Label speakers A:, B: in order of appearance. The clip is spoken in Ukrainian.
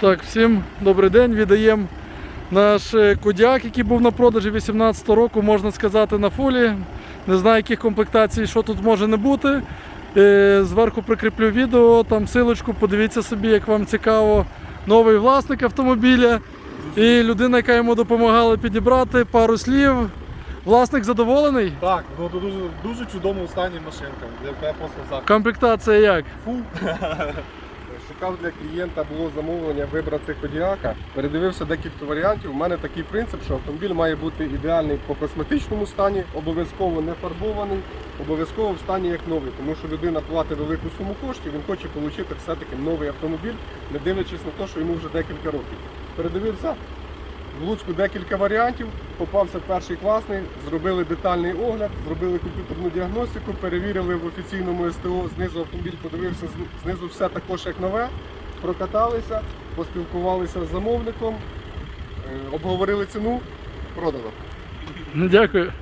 A: Так, всім добрий день. Віддаємо наш е, кодяк, який був на продажі 18 року, можна сказати, на фулі. Не знаю, яких комплектацій, що тут може не бути. Е, Зверху прикріплю відео, там силочку, подивіться собі, як вам цікаво. Новий власник автомобіля і людина, яка йому допомагала підібрати пару слів. Власник задоволений?
B: Так, ну дуже, дуже чудовому стані машинка. Я просто за
A: Комплектація як?
B: фу.
C: Шукав для клієнта було замовлення вибрати кодіака. Передивився декілька варіантів. У мене такий принцип, що автомобіль має бути ідеальний по косметичному стані, обов'язково не фарбований, обов'язково в стані як новий. Тому що людина платить велику суму коштів, він хоче отримати все-таки новий автомобіль, не дивлячись на те, що йому вже декілька років. Передивився в Луцьку декілька варіантів, попався перший класний, зробили детальний огляд, зробили комп'ютерну діагностику, перевірили в офіційному СТО, знизу автомобіль подивився, знизу все також як нове, прокаталися, поспілкувалися з замовником, е, обговорили ціну, продано.
A: Дякую.